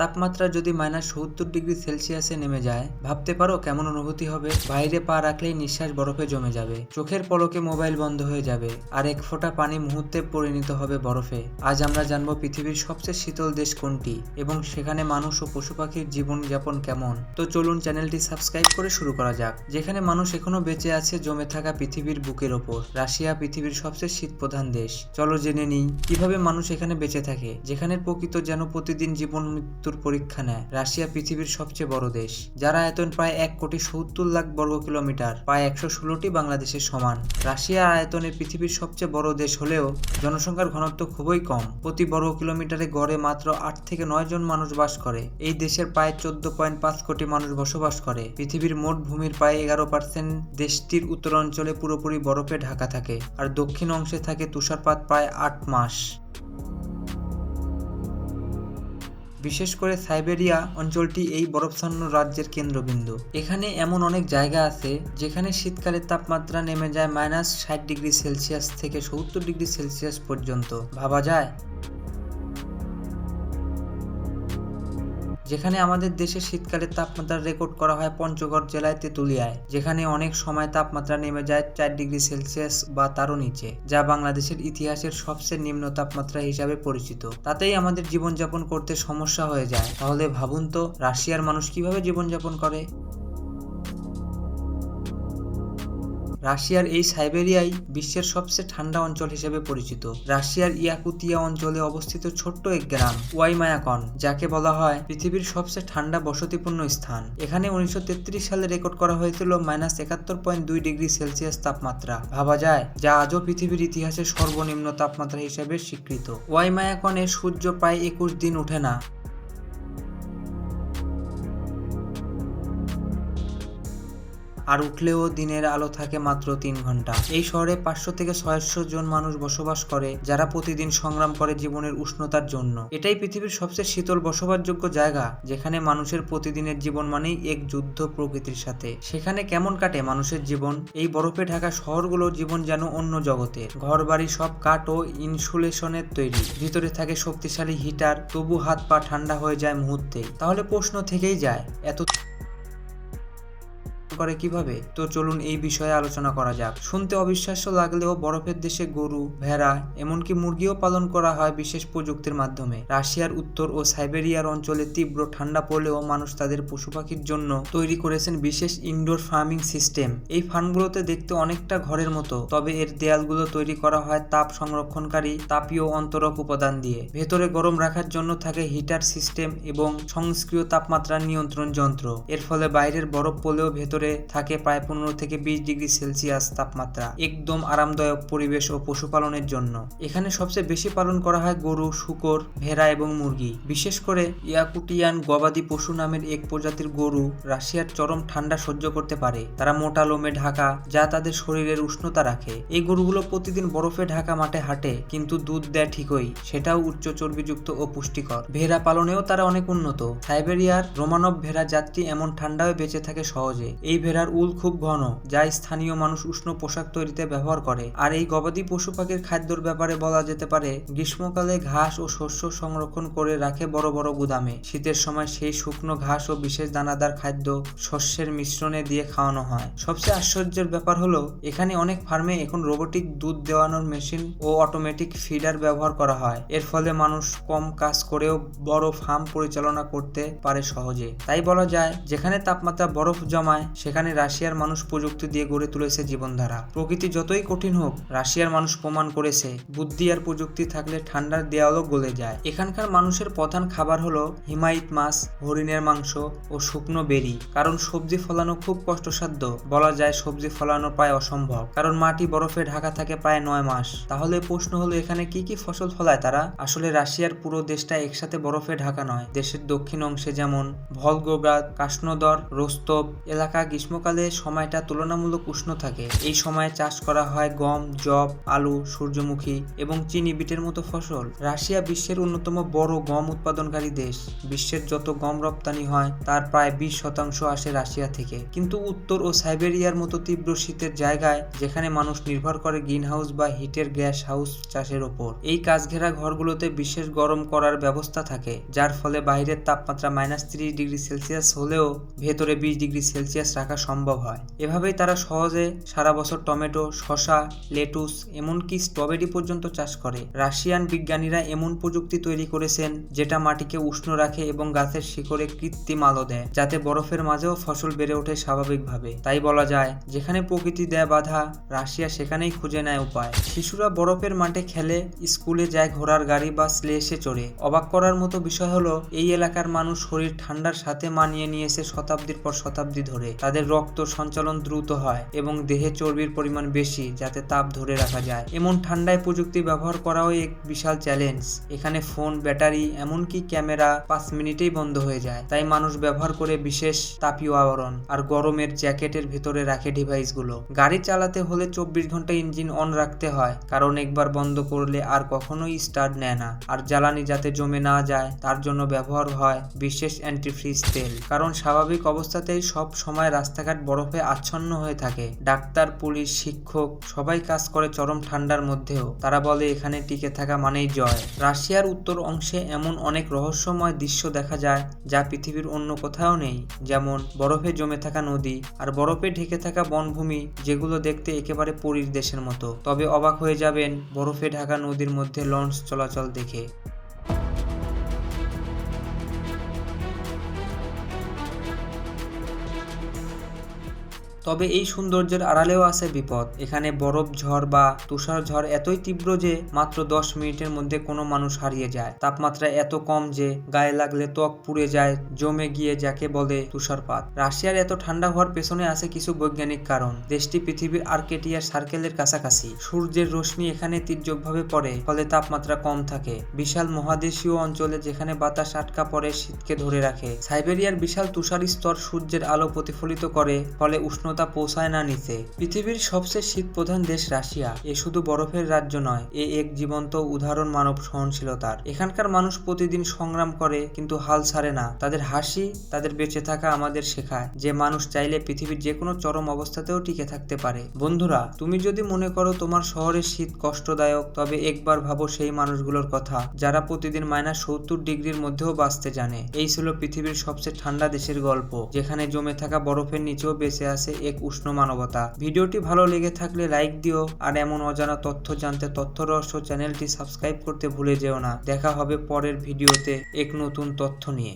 তাপমাত্রা যদি মাইনাস সত্তর ডিগ্রি সেলসিয়াসে নেমে যায়, ভাবতে পারো কেমন অনুভূতি হবে? বাইরে পা রাখলেই নিঃশ্বাস বরফে জমে যাবে। চোখের পলকে মোবাইল বন্ধ হয়ে যাবে। আর এক ফোঁটা পানি মুহূর্তে পরিণত হবে বরফে। আজ আমরা জানব পৃথিবীর সবচেয়ে শীতল দেশ কোনটি এবং সেখানে মানুষ ও পশু পাখির জীবনযাপন কেমন। তো চলুন চ্যানেলটি সাবস্ক্রাইব করে শুরু করা যাক। যেখানে মানুষ এখনও বেঁচে আছে জমে থাকা পৃথিবীর বুকের ওপর। রাশিয়া পৃথিবীর সবচেয়ে শীত প্রধান দেশ। চলো জেনে নিই, কীভাবে মানুষ এখানে বেঁচে থাকে? যেখানে প্রকৃত যেন প্রতিদিন জীবন মৃত্যুর পরীক্ষা নেয়। রাশিয়া পৃথিবীর সবচেয়ে বড় দেশ। যার আয়তন প্রায় এক কোটি সত্তর লাখ বর্গ কিলোমিটার, প্রায় একশো ষোলোটি বাংলাদেশের সমান। রাশিয়ার আয়তনে পৃথিবীর সবচেয়ে বড় দেশ হলেও জনসংখ্যার ঘনত্ব খুবই কম। প্রতি বর্গ কিলোমিটারে গড়ে মাত্র আট থেকে নয় জন মানুষ বাস করে। এই দেশের প্রায় চোদ্দ পয়েন্ট পাঁচ কোটি মানুষ বসবাস করে। পৃথিবীর মোট ভূমির প্রায় এগারো পার্সেন্ট দেশটির উত্তর অঞ্চলে পুরোপুরি বরফে ঢাকা থাকে। আর দক্ষিণ অংশে থাকে তুষারপাত প্রায় আট মাস। বিশেষ করে সাইবেরিয়া অঞ্চলটি এই বরফছন্ন রাজ্যের কেন্দ্রবিন্দু। এখানে এমন অনেক জায়গা আছে যেখানে শীতকালে তাপমাত্রা নেমে যায় মাইনাস ষাট ডিগ্রি সেলসিয়াস থেকে সত্তর ডিগ্রি সেলসিয়াস পর্যন্ত। ভাবা যায়? যেখানে আমাদের দেশে শীতকালের তাপমাত্রা রেকর্ড করা হয় পঞ্চগড় জেলায় তেঁতুলিয়ায়, যেখানে অনেক সময় তাপমাত্রা নেমে যায় চার ডিগ্রি সেলসিয়াস বা তারও নিচে, যা বাংলাদেশের ইতিহাসের সবচেয়ে নিম্ন তাপমাত্রা হিসাবে পরিচিত। তাতেই আমাদের জীবনযাপন করতে সমস্যা হয়ে যায়। তাহলে ভাবুন তো, রাশিয়ার মানুষ কীভাবে জীবনযাপন করে? রাশিয়ার এই সাইবেরিয়াই বিশ্বের সবচেয়ে ঠান্ডা অঞ্চল হিসেবে পরিচিত। রাশিয়ার ইয়াকুতিয়া অঞ্চলে অবস্থিত ছোট্ট এক গ্রাম, ওয়াইমায়াকন, যাকে বলা হয় পৃথিবীর সবচেয়ে ঠান্ডা বসতিপূর্ণ স্থান। এখানে উনিশশো তেত্রিশ সালে রেকর্ড করা হয়েছিল মাইনাস একাত্তর পয়েন্ট দুই ডিগ্রি সেলসিয়াস তাপমাত্রা। ভাবা যায় যা আজও পৃথিবীর ইতিহাসে সর্বনিম্ন তাপমাত্রা হিসেবে স্বীকৃত। ওয়াইমায়াকনে সূর্য প্রায় একুশ দিন ওঠে না। আর উঠলেও দিনের আলো থাকে মাত্র তিন ঘণ্টা। এই শহরে পাঁচশো থেকে ছয়শো জন মানুষ বসবাস করে, যারা প্রতিদিন সংগ্রাম করে জীবনের উষ্ণতার জন্য। এটাই পৃথিবীর সবচেয়ে শীতল বসবাসযোগ্য জায়গা, যেখানে মানুষের প্রতিদিনের জীবন মানেই এক যুদ্ধ প্রকৃতির সাথে। সেখানে কেমন কাটে মানুষের জীবন? এই বরফে ঢাকা শহরগুলোর জীবন যেন অন্য জগতে ঘর বাড়ি সব কাঠ ও ইনসুলেশনের তৈরি। ভিতরে থাকে শক্তিশালী হিটার, তবু হাত পা ঠান্ডা হয়ে যায় মুহূর্তেই তাহলে প্রশ্ন থেকেই যায়, এত করে কীভাবে? তো চলুন এই বিষয়ে আলোচনা করা যাক। শুনতে অবিশ্বাস্য লাগলেও বরফের দেশে গরু, ভেড়া, এমনকি মুরগিও পালন করা হয় বিশেষ প্রযুক্তির মাধ্যমে। রাশিয়ার উত্তর ও সাইবেরিয়ার অঞ্চলে তীব্র ঠান্ডা পড়লেও মানুষ তাদের পশু পাখির জন্য তৈরি করেছেন বিশেষ ইনডোর ফার্মিং সিস্টেম। এই ফার্মগুলোতে দেখতে অনেকটা ঘরের মতো, তবে এর দেয়ালগুলো তৈরি করা হয় তাপ সংরক্ষণকারী, তাপীয় অন্তরক উপাদান দিয়ে। ভেতরে গরম রাখার জন্য থাকে হিটার সিস্টেম এবং সংস্ক্রিয় তাপমাত্রা নিয়ন্ত্রণ যন্ত্র। এর ফলে বাইরের বরফ পড়লেও ভেতরে থাকে প্রায় পনেরো থেকে বিশ ডিগ্রি সেলসিয়াস তাপমাত্রা। একদম আরামদায়ক পরিবেশ ও পশুপালনের জন্য। এখানে সবচেয়ে বেশি পালন করা হয় গরু, শুকর, ভেড়া এবং মুরগি। বিশেষ করে ইয়াকুটিয়ান গবাদি পশু নামের এক প্রজাতির গরু রাশিয়ার চরম ঠান্ডা সহ্য করতে পারে। তারা মোটা লোমে ঢাকা, যা তাদের শরীরের উষ্ণতা রাখে। এই গরুগুলো প্রতিদিন বরফে ঢাকা মাঠে হাঁটে, কিন্তু দুধ দেয় ঠিকই, সেটাও উচ্চ চর্বিযুক্ত ও পুষ্টিকর। ভেড়া পালনেও তারা অনেক উন্নত। সাইবেরিয়ার রোমানব ভেড়া জাতটি এমন ঠান্ডায় বেঁচে থাকে সহজে। এই ভেড়ার উল খুব ঘন, যা স্থানীয় মানুষ উষ্ণ পোশাক তৈরিতে ব্যবহার করে। আর এই গবাদি পশু পাখির খাদ্যর ব্যাপারে বলা যেতে পারে, গ্রীষ্মকালে ঘাস ও শস্য সংরক্ষণ করে রাখে বড় বড় গুদামে। শীতের সময় সেই শুকনো ঘাস ও বিশেষ দানাদার খাদ্য শস্যের মিশ্রণে দিয়ে খাওয়ানো হয়। সবচেয়ে আশ্চর্যের ব্যাপার হলো, এখানে অনেক ফার্মে এখন রোবোটিক দুধ দেওয়ানোর মেশিন ও অটোমেটিক ফিডার ব্যবহার করা হয়। এর ফলে মানুষ কম কাজ করেও বড় ফার্ম পরিচালনা করতে পারে সহজে। তাই বলা যায়, যেখানে তাপমাত্রা বরফ জমায় সেখানে রাশিয়ার মানুষ প্রযুক্তি দিয়ে গড়ে তুলেছে জীবনধারা। প্রকৃতি যতই কঠিন হোক, রাশিয়ার মানুষ প্রমাণ করেছে, বুদ্ধি আর প্রযুক্তি থাকলে ঠান্ডার দেয়ালও গলে যায়। এখানকার মানুষের প্রধান খাবার হলো হিমায়িত মাছ, হরিণের মাংস ও শুকনো বেরি। কারণ সবজি ফলানো খুব কষ্টসাধ্য। বলা যায় সবজি ফলানো প্রায় অসম্ভব। কারণ মাটি বরফে ঢাকা থাকে প্রায় নয় মাস। তাহলে প্রশ্ন হলো, এখানে কি কি ফসল ফলায় তারা? আসলে রাশিয়ার পুরো দেশটা একসাথে বরফে ঢাকা নয়। দেশের দক্ষিণ অংশে যেমন ভলগোগ্রাদ কাশ্নোদর রোস্তব এলাকা গ্রীষ্মকালে সময়টা তুলনামূলক উষ্ণ থাকে। এই সময়ে চাষ করা হয় গম জব আলু, সূর্যমুখী এবং চিনি বিটের মতো ফসল। রাশিয়া বিশ্বের অন্যতম বড় গম উৎপাদনকারী দেশ। বিশ্বের যত গম রপ্তানি হয়, তার প্রায় বিশ শতাংশ আসে রাশিয়া থেকে। কিন্তু উত্তর ও সাইবেরিয়ার মতো তীব্র শীতের জায়গায়, যেখানে মানুষ নির্ভর করে গ্রিন হাউস বা হিটের গ্যাস হাউস চাষের ওপর। এই কাজ ঘেরা ঘরগুলোতে বিশেষ গরম করার ব্যবস্থা থাকে, যার ফলে বাইরের তাপমাত্রা মাইনাস ত্রিশ ডিগ্রি সেলসিয়াস হলেও ভেতরে বিশ ডিগ্রি সেলসিয়াস রাখা সম্ভব হয়। এভাবেই তারা সহজে সারা বছর টমেটো, শসা, লেটুস, এমনকি স্ট্রবেরি পর্যন্ত চাষ করে। রাশিয়ান বিজ্ঞানীরা এমন প্রযুক্তি তৈরি করেছেন যেটা মাটিকে উষ্ণ রাখে এবং গাছের শিকড়ে কৃত্রিম আলো দেয়, যাতে বরফের মাঝেও ফসল বেড়ে ওঠে স্বাভাবিকভাবে। তাই বলা যায়, যেখানে প্রকৃতি দেয় বাধা, রাশিয়া সেখানেই খুঁজে নেয় উপায়। শিশুরা বরফের মাঠে খেলে, স্কুলে যায় ঘোড়ার গাড়ি বা স্লেসে চড়ে। অবাক করার মতো বিষয় হলো, এই এলাকার মানুষ শরীর ঠান্ডার সাথে মানিয়ে নিয়েছে শতাব্দীর পর শতাব্দী ধরে। তাদের রক্ত সঞ্চালন দ্রুত হয় এবং দেহে চর্বির পরিমাণ বেশি যাতে তাপ ধরে রাখা যায়। এমন ঠান্ডায় প্রযুক্তি ব্যবহার করাও এক বিশাল চ্যালেঞ্জ। এখানে ফোন, ব্যাটারি, এমনকি ক্যামেরা পাঁচ মিনিটেই বন্ধ হয়ে যায়। তাই মানুষ ব্যবহার করে বিশেষ তাপীয় আবরণ আর গরমের জ্যাকেটের ভিতরে রাখে ডিভাইসগুলো। গাড়ি চালাতে হলে চব্বিশ ঘণ্টা ইঞ্জিন অন রাখতে হয়, কারণ একবার বন্ধ করলে আর কখনোই স্টার্ট নেয় না। আর জ্বালানি যাতে জমে না যায়, তার জন্য ব্যবহার হয় বিশেষ অ্যান্টিফ্রিজ তেল। কারণ স্বাভাবিক অবস্থাতেই সব সময় রাস্তাঘাট বরফে আচ্ছন্ন হয়ে থাকে। ডাক্তার, পুলিশ, শিক্ষক, সবাই কাজ করে চরম ঠান্ডার মধ্যেও। তারা বলে, এখানে টিকে থাকা মানেই জয়। রাশিয়ার উত্তর অংশে এমন অনেক রহস্যময় দৃশ্য দেখা যায়, যা পৃথিবীর অন্য কোথাও নেই। যেমন, বরফে জমে থাকা নদী আর বরফে ঢেকে থাকা বনভূমি, যেগুলো দেখতে একেবারে পরীর দেশের মতো। তবে অবাক হয়ে যাবেন, বরফে ঢাকা নদীর মধ্যে লঞ্চ চলাচল দেখে। তবে এই সৌন্দর্যের আড়ালেও আছে বিপদ। এখানে বরফ ঝড় বা তুষার ঝড় এতই তীব্র যে মাত্র দশ মিনিটের মধ্যে কোনো মানুষ হারিয়ে যায়। তাপমাত্রা এত কম যে গায়ে লাগলে ত্বক পুড়ে যায়, জমে গিয়ে যাকে বলে তুষারপাত। রাশিয়ার এত ঠান্ডা হওয়ার পেছনে আছে কিছু বৈজ্ঞানিক কারণ। দেশটি পৃথিবীর আর্কেটিয়ার সার্কেলের কাছাকাছি। সূর্যের রশ্মি এখানে তীর্যকভাবে পড়ে, ফলে তাপমাত্রা কম থাকে। বিশাল মহাদেশীয় অঞ্চলে যেখানে বাতাস আটকা পড়ে, শীতকে ধরে রাখে। সাইবেরিয়ার বিশাল তুষার স্তর সূর্যের আলো প্রতিফলিত করে, ফলে উষ্ণতা পৌঁছায় না নিচে। পৃথিবীর সবচেয়ে শীত প্রধান দেশ রাশিয়া। এ শুধু বরফের রাজ্য নয়, এ এক জীবন্ত, উদাহরণ মানব সহনশীলতার। এখানকার মানুষ প্রতিদিন সংগ্রাম করে, কিন্তু হাল ছাড়ে না। তাদের হাসি, তাদের বেঁচে থাকা আমাদের শেখায়, যে মানুষ চাইলে পৃথিবীর যে কোনো চরম অবস্থাতেও টিকে থাকতে পারে। বন্ধুরা, তুমি যদি মনে করো তোমার শহরের শীত কষ্টদায়ক, তবে একবার ভাবো সেই মানুষগুলোর কথা, যারা প্রতিদিন মাইনাস সত্তর ডিগ্রির মধ্যেও বাঁচতে জানে। এই ছিল পৃথিবীর সবচেয়ে ঠান্ডা দেশের গল্প, যেখানে জমে থাকা বরফের নিচেও বেঁচে আছে এক উষ্ণ মানবতা। ভিডিওটি ভালো লেগে থাকলে লাইক দিও, আর এমন অজানা তথ্য জানতে তথ্য রহস্য চ্যানেলটি সাবস্ক্রাইব করতে ভুলে যেও না। দেখা হবে পরের ভিডিওতে এক নতুন তথ্য নিয়ে।